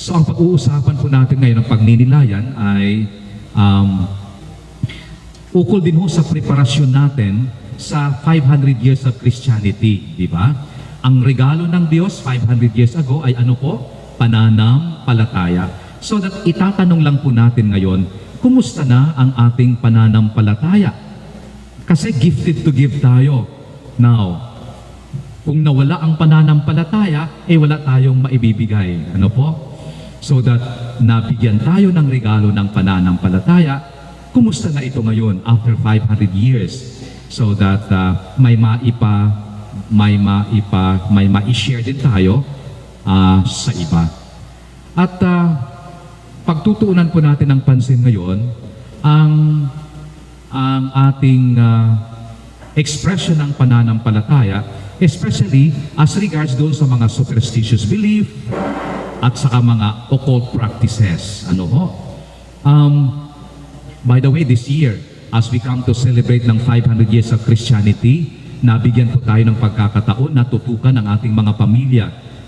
So ang pag-uusapan po natin ngayon ng pagninilayan ay um, ukol din ho sa preparasyon natin sa 500 years of Christianity, di ba? Ang regalo ng Diyos 500 years ago ay ano po? Pananampalataya. So that itatanong lang po natin ngayon, kumusta na ang ating pananampalataya? Kasi gifted to give tayo. Now, kung nawala ang pananampalataya, eh wala tayong maibibigay. Ano po? So that nabigyan tayo ng regalo ng pananampalataya, kumusta na ito ngayon after 500 years? So that uh, may maipa, may maipa, may ma-share din tayo uh, sa iba. At uh, pagtutuunan po natin ng pansin ngayon, ang ang ating uh, expression ng pananampalataya, especially as regards doon sa mga superstitious belief at saka mga occult practices. Ano ho? Um, by the way, this year, as we come to celebrate ng 500 years of Christianity, nabigyan po tayo ng pagkakataon na tutukan ang ating mga pamilya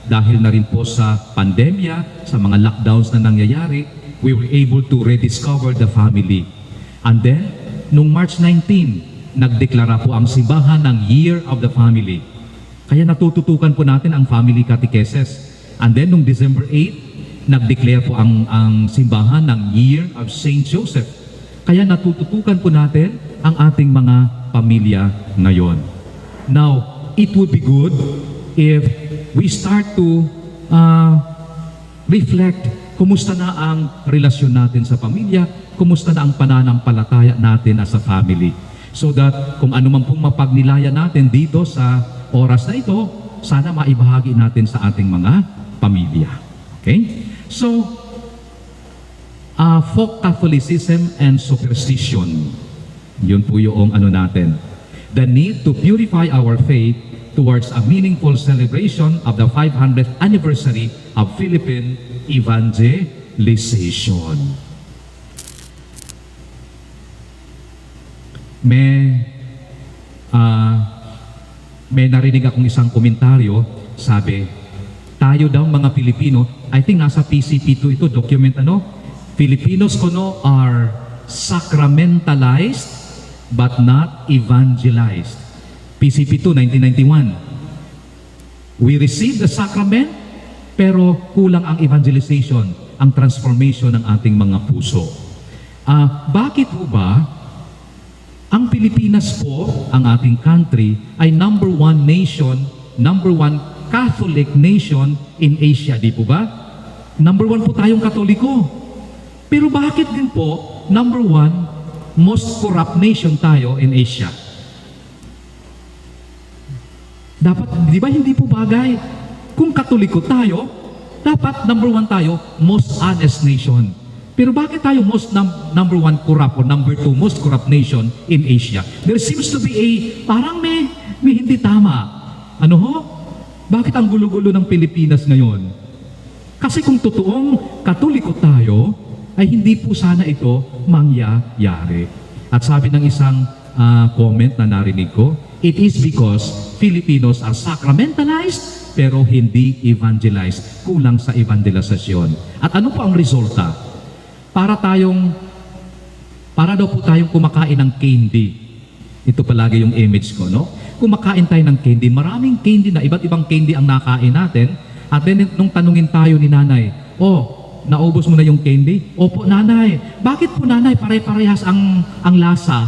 dahil na rin po sa pandemya, sa mga lockdowns na nangyayari, we were able to rediscover the family. And then, nung March 19, nagdeklara po ang simbahan ng Year of the Family. Kaya natututukan po natin ang family catechesis. And then, nung December 8, nagdeclare po ang, ang simbahan ng Year of Saint Joseph. Kaya natututukan po natin ang ating mga pamilya ngayon. Now, it would be good if we start to uh, reflect kumusta na ang relasyon natin sa pamilya, kumusta na ang pananampalataya natin as a family. So that kung ano man pong mapagnilayan natin dito sa oras na ito, sana maibahagi natin sa ating mga pamilya. Okay? So, uh, folk Catholicism and superstition. Yun po yung ano natin. The need to purify our faith towards a meaningful celebration of the 500th anniversary of Philippine evangelization. May ah may narinig akong isang komentaryo, sabi, tayo daw mga Pilipino, I think nasa PCP2 ito, document ano, Filipinos kono are sacramentalized but not evangelized. PCP2, 1991. We receive the sacrament, pero kulang ang evangelization, ang transformation ng ating mga puso. Ah, bakit po ba ang Pilipinas po, ang ating country, ay number one nation, number one Catholic nation in Asia, di po ba? Number one po tayong Katoliko. Pero bakit din po, number one, most corrupt nation tayo in Asia? Dapat, di ba hindi po bagay? Kung Katoliko tayo, dapat number one tayo, most honest nation. Pero bakit tayo most num- number one corrupt or number two most corrupt nation in Asia? There seems to be a, parang may, may hindi tama. Ano ho? Bakit ang gulo-gulo ng Pilipinas ngayon? Kasi kung totoong katoliko tayo, ay hindi po sana ito mangyayari. At sabi ng isang ah, comment na narinig ko, it is because Filipinos are sacramentalized pero hindi evangelized. Kulang sa evangelisasyon. At ano po ang resulta? Para tayong, para daw po tayong kumakain ng candy. Ito palagi yung image ko, no? Kumakain tayo ng candy. Maraming candy na, iba't ibang candy ang nakain natin. At then, nung tanungin tayo ni nanay, oh, naubos mo na yung candy? Opo, nanay. Bakit po nanay, pare-parehas ang, ang lasa?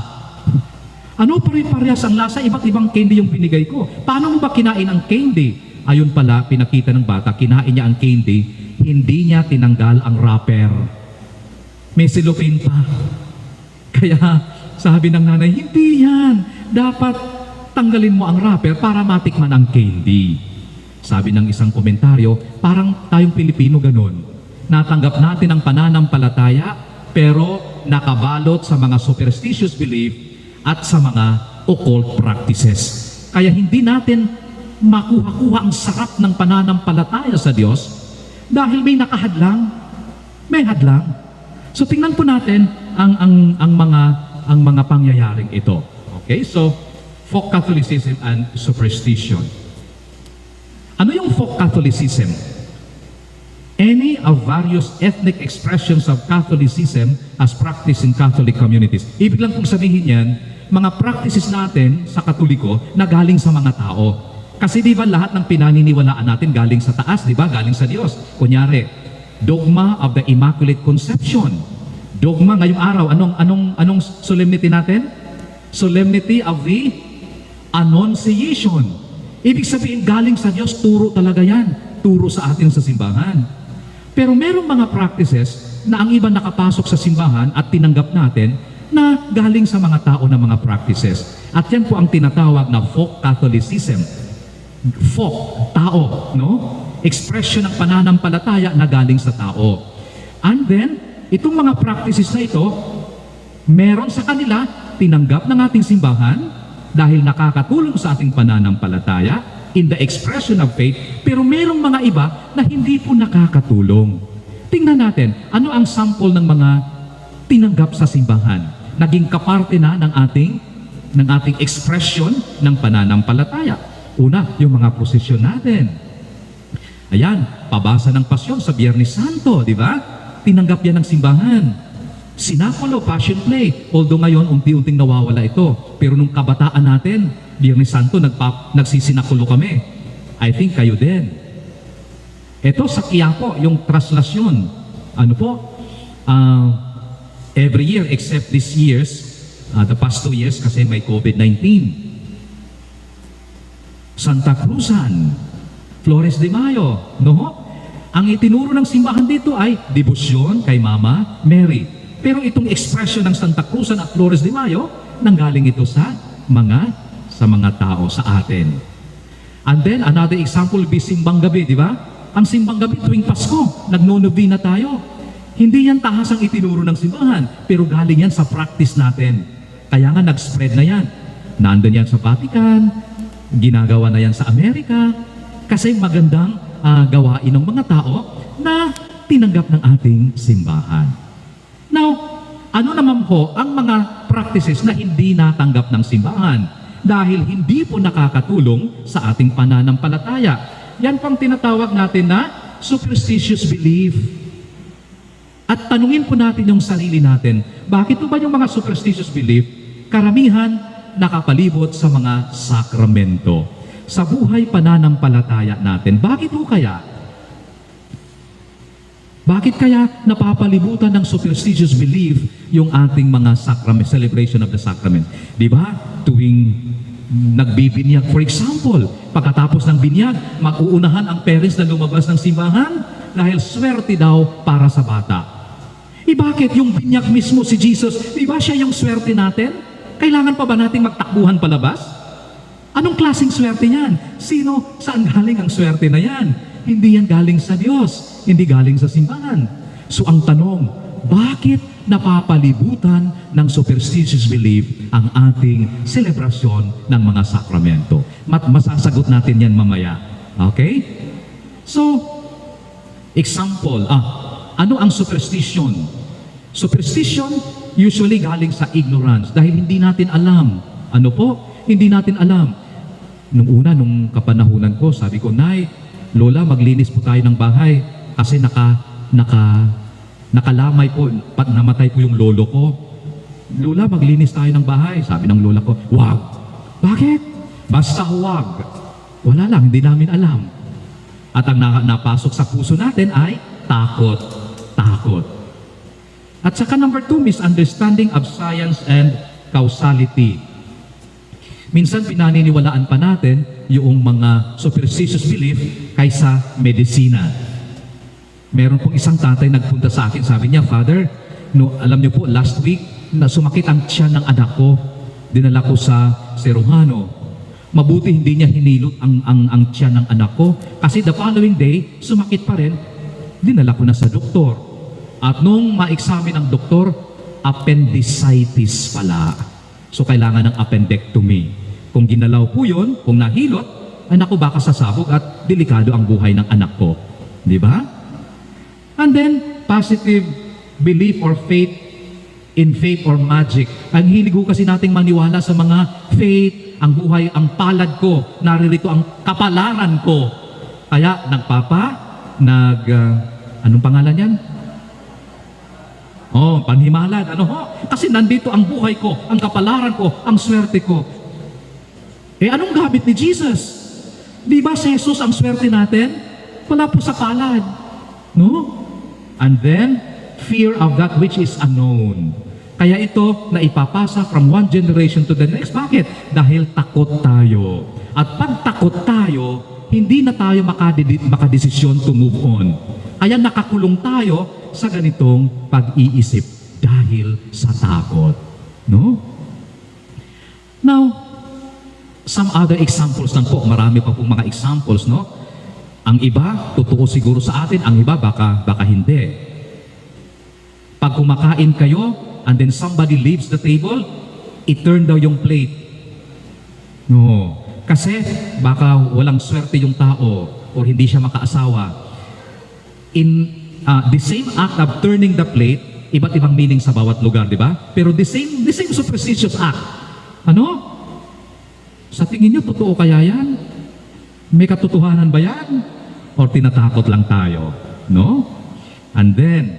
ano pare-parehas ang lasa? Iba't ibang candy yung binigay ko. Paano mo ba kinain ang candy? Ayun pala, pinakita ng bata, kinain niya ang candy, hindi niya tinanggal ang wrapper. May cellophane pa. Kaya sabi ng nanay, hindi yan. Dapat tanggalin mo ang wrapper para matikman ang candy. Sabi ng isang komentaryo, parang tayong Pilipino ganun. Natanggap natin ang pananampalataya, pero nakabalot sa mga superstitious belief at sa mga occult practices. Kaya hindi natin makuha-kuha ang sarap ng pananampalataya sa Diyos dahil may nakahadlang. May hadlang. So tingnan po natin ang ang ang mga ang mga pangyayaring ito. Okay? So folk Catholicism and superstition. Ano yung folk Catholicism? any of various ethnic expressions of Catholicism as practiced in Catholic communities. Ibig lang kong sabihin yan, mga practices natin sa Katoliko na galing sa mga tao. Kasi di ba lahat ng pinaniniwalaan natin galing sa taas, di ba? Galing sa Diyos. Kunyari, dogma of the Immaculate Conception. Dogma ngayong araw, anong anong anong solemnity natin? Solemnity of the Annunciation. Ibig sabihin, galing sa Diyos, turo talaga yan. Turo sa atin sa simbahan. Pero merong mga practices na ang iba nakapasok sa simbahan at tinanggap natin na galing sa mga tao na mga practices. At yan po ang tinatawag na folk Catholicism. Folk, tao, no? Expression ng pananampalataya na galing sa tao. And then, itong mga practices na ito, meron sa kanila, tinanggap ng ating simbahan dahil nakakatulong sa ating pananampalataya in the expression of faith, pero merong mga iba na hindi po nakakatulong. Tingnan natin, ano ang sample ng mga tinanggap sa simbahan? Naging kaparte na ng ating ng ating expression ng pananampalataya. Una, yung mga prosesyon natin. Ayan, pabasa ng pasyon sa Biyernes Santo, di ba? Tinanggap yan ng simbahan. Sinakulo, passion play. Although ngayon, unti-unting nawawala ito. Pero nung kabataan natin, Biyernes Santo, nagpa, nagsisinakulo kami. I think kayo din. Ito sa Quiapo, yung traslasyon. Ano po? Ah, every year except this year's, ah, the past two years kasi may COVID-19. Santa Cruzan, Flores de Mayo, no? Ang itinuro ng simbahan dito ay debosyon kay Mama Mary. Pero itong expression ng Santa Cruzan at Flores de Mayo, nanggaling ito sa mga sa mga tao sa atin. And then another example be simbang gabi, di ba? Ang simbang gabi tuwing Pasko, nagno-novena tayo. Hindi yan tahasang itinuro ng simbahan, pero galing yan sa practice natin. Kaya nga nag-spread na yan. Nandun yan sa Vatican, ginagawa na yan sa Amerika, kasi magandang ah, gawain ng mga tao na tinanggap ng ating simbahan. Now, ano naman po ang mga practices na hindi natanggap ng simbahan dahil hindi po nakakatulong sa ating pananampalataya? Yan pang tinatawag natin na superstitious belief. At tanungin po natin yung sarili natin, bakit po ba yung mga superstitious belief, karamihan nakapalibot sa mga sakramento? Sa buhay pananampalataya natin, bakit po kaya? Bakit kaya napapalibutan ng superstitious belief yung ating mga sacrament, celebration of the sacrament? Di ba? Tuwing nagbibinyag, for example, pagkatapos ng binyag, mag-uunahan ang parents na lumabas ng simbahan dahil swerte daw para sa bata. Eh bakit yung binyag mismo si Jesus, di ba siya yung swerte natin? Kailangan pa ba nating magtakbuhan palabas? Anong klaseng swerte yan? Sino, saan galing ang swerte na yan? Hindi yan galing sa Diyos, hindi galing sa simbahan. So ang tanong, bakit napapalibutan ng superstitious belief ang ating selebrasyon ng mga sakramento? Mat masasagot natin yan mamaya. Okay? So, example, ah, ano ang superstition? Superstition usually galing sa ignorance dahil hindi natin alam. Ano po? Hindi natin alam. Nung una, nung kapanahunan ko, sabi ko, Nay, Lola, maglinis po tayo ng bahay kasi naka, naka, nakalamay po, pat namatay po yung lolo ko. Lola, maglinis tayo ng bahay. Sabi ng lola ko, wag. Bakit? Basta huwag. Wala lang, hindi namin alam. At ang na- napasok sa puso natin ay takot. Takot. At saka number two, misunderstanding of science and causality. Minsan pinaniniwalaan pa natin yung mga superstitious belief kaysa medisina. Meron pong isang tatay nagpunta sa akin, sabi niya, Father, no, alam niyo po, last week, na sumakit ang tiyan ng anak ko. Dinala ko sa Serumano. Mabuti hindi niya hinilot ang, ang, ang tiyan ng anak ko. Kasi the following day, sumakit pa rin. Dinala ko na sa doktor. At nung ma-examine ng doktor, appendicitis pala. So kailangan ng appendectomy. Kung ginalaw po yun, kung nahilot, ay naku baka sasabog at delikado ang buhay ng anak ko. Di ba? And then, positive belief or faith in faith or magic. Ang hilig ko kasi nating maniwala sa mga faith, ang buhay, ang palad ko, naririto ang kapalaran ko. Kaya nagpapa, nag, ah, Anong pangalan yan? Oh, panhimalan. Ano ho? Kasi nandito ang buhay ko, ang kapalaran ko, ang swerte ko. Eh, anong gamit ni Jesus? Di ba si Jesus ang swerte natin? Wala po sa palad. No? And then, fear of that which is unknown. Kaya ito na ipapasa from one generation to the next. Bakit? Dahil takot tayo. At pag takot tayo, hindi na tayo makadesisyon to move on. Kaya nakakulong tayo sa ganitong pag-iisip dahil sa takot. No? Now, some other examples lang po. Marami pa pong mga examples, no? Ang iba, totoo siguro sa atin. Ang iba, baka, baka hindi. Pag kumakain kayo, and then somebody leaves the table, i-turn daw yung plate. No. Kasi, baka walang swerte yung tao or hindi siya makaasawa. In uh, the same act of turning the plate, iba't ibang meaning sa bawat lugar, di ba? Pero the same, the same superstitious act. Ano? Sa tingin niyo, totoo kaya yan? May katotohanan ba yan? Or tinatakot lang tayo? No? And then,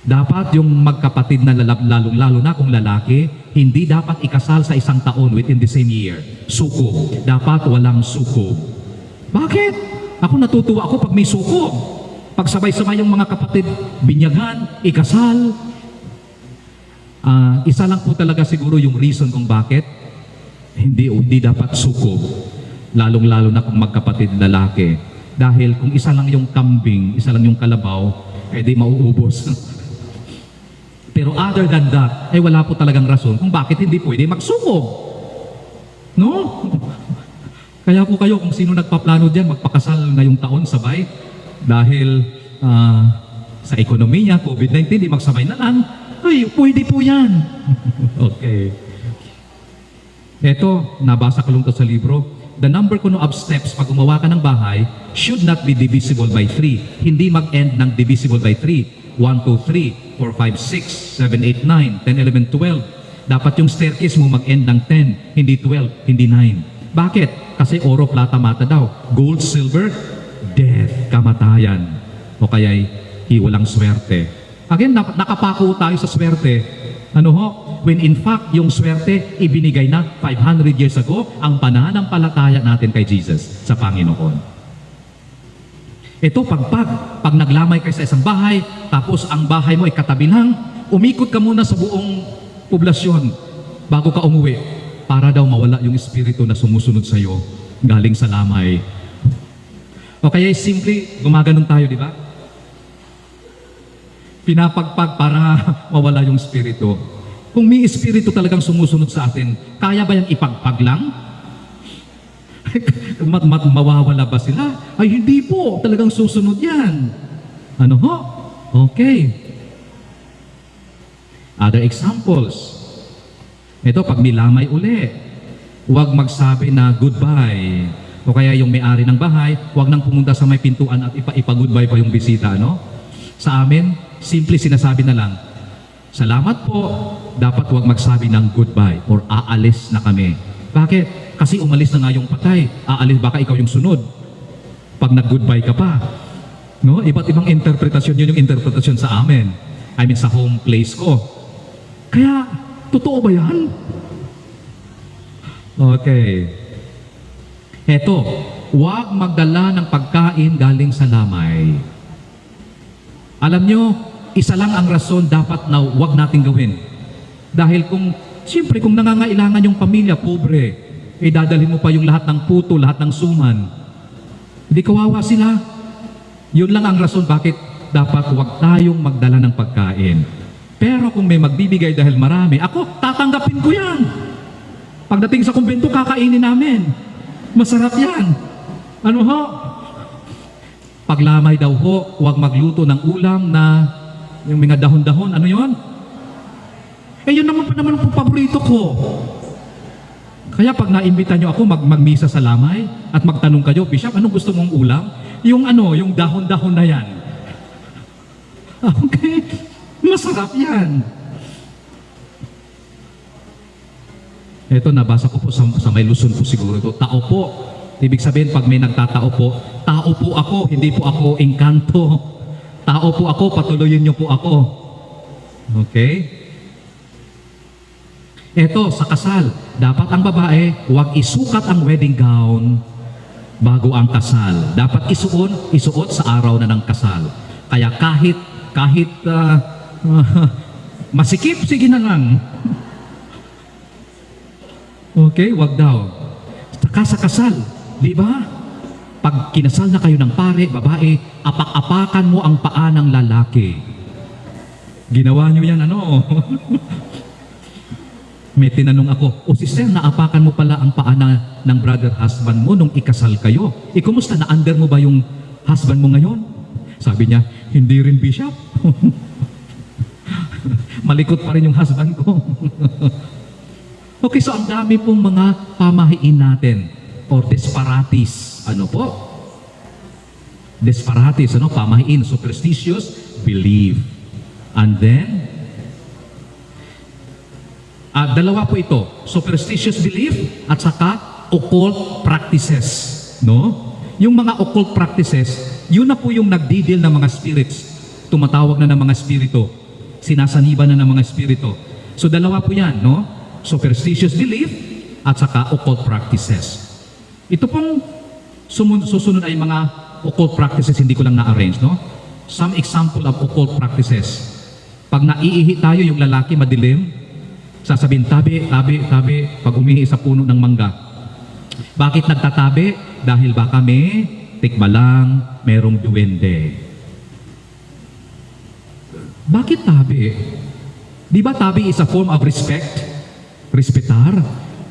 dapat yung magkapatid na lalab, lalong-lalo na kung lalaki, hindi dapat ikasal sa isang taon within the same year. Suko. Dapat walang suko. Bakit? Ako natutuwa ako pag may suko. Pag sabay-sabay yung mga kapatid, binyagan, ikasal. Ah, isa lang po talaga siguro yung reason kung bakit hindi hindi dapat sukob. Lalong-lalo na kung magkapatid lalaki. Dahil kung isa lang yung kambing, isa lang yung kalabaw, di mauubos. Pero other than that, ay wala po talagang rason kung bakit hindi pwede magsukob. No? Kaya po kayo, kung sino nagpaplano dyan, magpakasal ngayong taon sabay. Dahil ah, sa ekonomiya, COVID-19, di magsabay na lang. Ay, pwede po yan. okay. Ito, nabasa ko lang to sa libro. The number kuno of steps pag gumawa ka ng bahay should not be divisible by 3. Hindi mag-end ng divisible by 3. 1, 2, 3, 4, 5, 6, 7, 8, 9, 10, 11, 12. Dapat yung staircase mo mag-end ng 10, hindi 12, hindi 9. Bakit? Kasi oro, plata, mata daw. Gold, silver, death, kamatayan. O kaya'y hiwalang swerte. Again, nak- nakapako tayo sa swerte. Ano ho? When in fact, yung swerte ibinigay na 500 years ago ang pananampalataya natin kay Jesus sa Panginoon. Ito, pagpag, pag naglamay kayo sa isang bahay, tapos ang bahay mo ay katabi lang, umikot ka muna sa buong poblasyon bago ka umuwi para daw mawala yung espiritu na sumusunod sa iyo galing sa lamay. O kaya simple, gumaganon tayo, di ba? Pinapagpag para mawala yung espiritu. Kung may espiritu talagang sumusunod sa atin, kaya ba yung ipagpag lang? mat, mat, mawawala ba sila? Ay, hindi po. Talagang susunod yan. Ano ho? Okay. Other examples. Ito, pag nilamay uli, huwag magsabi na goodbye. O kaya yung may-ari ng bahay, huwag nang pumunta sa may pintuan at ipa, ipa-goodbye pa yung bisita, no? Sa amin, simple sinasabi na lang, Salamat po. Dapat huwag magsabi ng goodbye or aalis na kami. Bakit? Kasi umalis na nga yung patay. Aalis, baka ikaw yung sunod. Pag nag-goodbye ka pa. No? Iba't ibang interpretasyon, yun yung interpretasyon sa amin. I mean, sa home place ko. Kaya, totoo ba yan? Okay. Eto, huwag magdala ng pagkain galing sa lamay. Alam nyo, isa lang ang rason dapat na huwag natin gawin. Dahil kung, siyempre kung nangangailangan yung pamilya, pobre, eh dadalhin mo pa yung lahat ng puto, lahat ng suman. Hindi kawawa sila. Yun lang ang rason bakit dapat huwag tayong magdala ng pagkain. Pero kung may magbibigay dahil marami, ako, tatanggapin ko yan. Pagdating sa kumbento, kakainin namin. Masarap yan. Ano ho? Paglamay daw ho, huwag magluto ng ulam na yung mga dahon-dahon. Ano yon? Eh yun naman pa naman ang paborito ko. Kaya pag naimbita nyo ako mag magmisa sa lamay at magtanong kayo, Bishop, anong gusto mong ulam? Yung ano, yung dahon-dahon na yan. Okay, masarap yan. Ito, nabasa ko po sa, sa may Luzon po siguro ito. Tao po. Ibig sabihin, pag may nagtatao po, tao po ako, hindi po ako engkanto. Tao po ako, patuloyin niyo po ako. Okay? Eto, sa kasal, dapat ang babae, huwag isukat ang wedding gown bago ang kasal. Dapat isuon, isuot sa araw na ng kasal. Kaya kahit, kahit ah, masikip, sige na lang. Okay, wag daw. Saka sa kasal, di ba? Pag kinasal na kayo ng pare, babae, apak-apakan mo ang paa ng lalaki. Ginawa niyo yan, ano? May tinanong ako, o sister, naapakan mo pala ang paa na, ng brother husband mo nung ikasal kayo. E na-under mo ba yung husband mo ngayon? Sabi niya, hindi rin bishop. Malikot pa rin yung husband ko. okay, so ang dami pong mga pamahiin natin or disparatis. Ano po? Disparatis, ano? Pamahiin, superstitious, belief. And then, Ah, dalawa po ito, superstitious belief at saka occult practices, no? Yung mga occult practices, yun na po yung nagdidil ng mga spirits. Tumatawag na ng mga spirito. Sinasaniba na ng mga spirito. So dalawa po yan, no? Superstitious belief at saka occult practices. Ito pong sumun- susunod ay mga occult practices, hindi ko lang na-arrange, no? Some example of occult practices. Pag naiihi tayo, yung lalaki madilim, Sasabihin, tabi, tabi, tabi, pag umihi sa puno ng mangga. Bakit nagtatabi? Dahil baka may tikbalang, merong duwende. Bakit tabi? Di ba tabi is a form of respect? Respetar?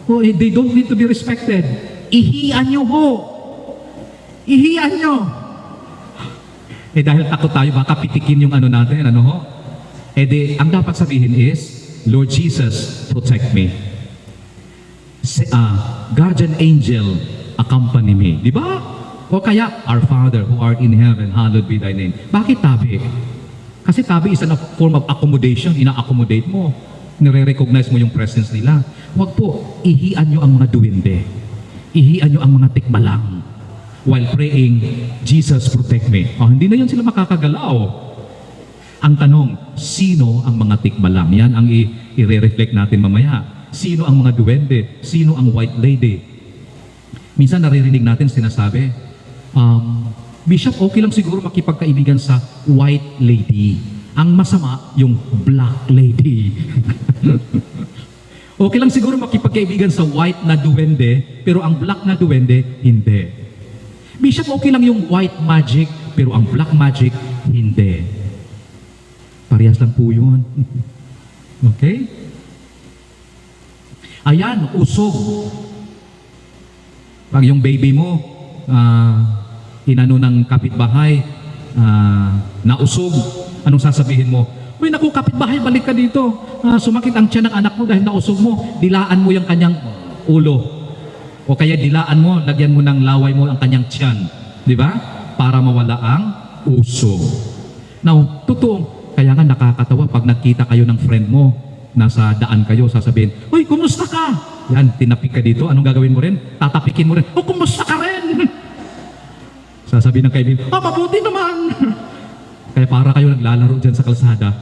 Oh, eh, they don't need to be respected. Ihian nyo ho. Ihian nyo. Eh dahil takot tayo, baka pitikin yung ano natin, ano ho? Eh di, ang dapat sabihin is, Lord Jesus, protect me. Si, ah, guardian angel, accompany me. Di ba? O kaya, Our Father who art in heaven, hallowed be thy name. Bakit tabi? Kasi tabi is a form of accommodation, ina-accommodate mo. Nire-recognize mo yung presence nila. Huwag po, ihian nyo ang mga duwende. Ihian nyo ang mga tikbalang. While praying, Jesus protect me. Oh, hindi na yun sila makakagalaw. Ang tanong, sino ang mga tikbalang? Yan ang i-reflect natin mamaya. Sino ang mga duwende? Sino ang white lady? Minsan naririnig natin sinasabi, um, Bishop, okay lang siguro makipagkaibigan sa white lady. Ang masama, yung black lady. okay lang siguro makipagkaibigan sa white na duwende, pero ang black na duwende, hindi. Bishop, okay lang yung white magic, pero ang black magic, hindi. Parehas lang po yun. okay? Ayan, usog. Pag yung baby mo, ah, inano ng kapitbahay, ah, nausog, anong sasabihin mo? Uy, naku, kapitbahay, balik ka dito. Ah, sumakit ang tiyan ng anak mo dahil nausog mo. Dilaan mo yung kanyang ulo. O kaya dilaan mo, lagyan mo ng laway mo ang kanyang tiyan. Di ba? Para mawala ang usog. Now, totoo, kaya nga nakakatawa pag nagkita kayo ng friend mo, nasa daan kayo, sasabihin, Uy, kumusta ka? Yan, tinapik ka dito, anong gagawin mo rin? Tatapikin mo rin, Oh, kumusta ka rin? Sasabihin ng kaibigan, Ah, mabuti naman! Kaya para kayo naglalaro dyan sa kalsada,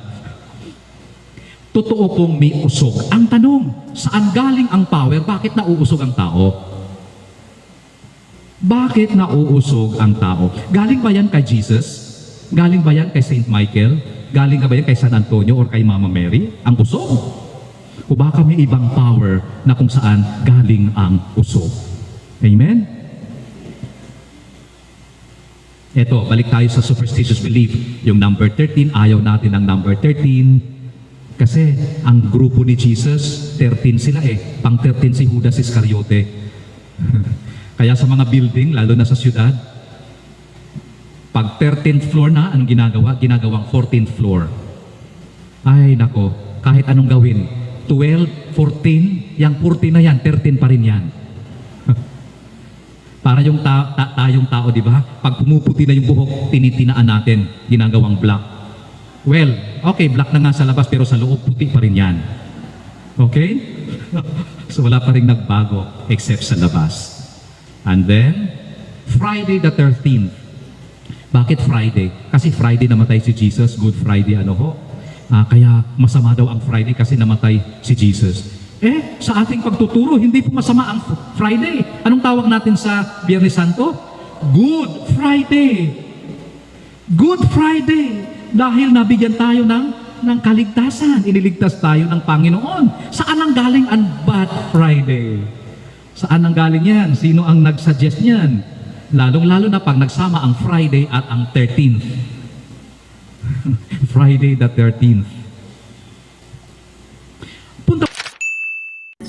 totoo pong may usog. Ang tanong, saan galing ang power? Bakit nauusog ang tao? Bakit nauusog ang tao? Galing ba yan kay Jesus? Galing ba yan kay Saint Michael? Galing ba yan kay San Antonio or kay Mama Mary? Ang usog? O baka may ibang power na kung saan galing ang usog? Amen? Eto, balik tayo sa superstitious belief. Yung number 13, ayaw natin ang number 13. Kasi ang grupo ni Jesus, 13 sila eh. Pang 13 si Judas Iscariote. Kaya sa mga building, lalo na sa syudad, pag 13th floor na, anong ginagawa? Ginagawang 14th floor. Ay, nako, kahit anong gawin. 12, 14, yung 14 na yan, 13 pa rin yan. Para yung ta- ta- tayong tao, di ba? Pag pumuputi na yung buhok, tinitinaan natin, ginagawang black. Well, okay, black na nga sa labas, pero sa loob, puti pa rin yan. Okay? so wala pa rin nagbago, except sa labas. And then, Friday the 13th, Bakit Friday? Kasi Friday namatay si Jesus, Good Friday ano ho. Ah, kaya masama daw ang Friday kasi namatay si Jesus. Eh, sa ating pagtuturo, hindi po masama ang Friday. Anong tawag natin sa Biyernes Santo? Good Friday. Good Friday. Dahil nabigyan tayo ng, ng kaligtasan. Iniligtas tayo ng Panginoon. Saan ang galing ang Bad Friday? Saan ang galing yan? Sino ang nagsuggest niyan? Lalong-lalo na pag nagsama ang Friday at ang 13th. Friday the 13th.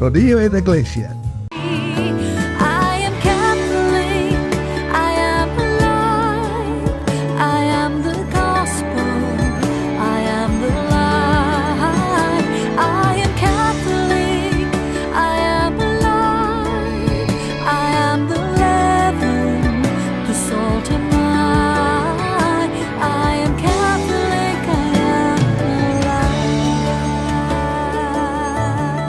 Los niños de iglesia.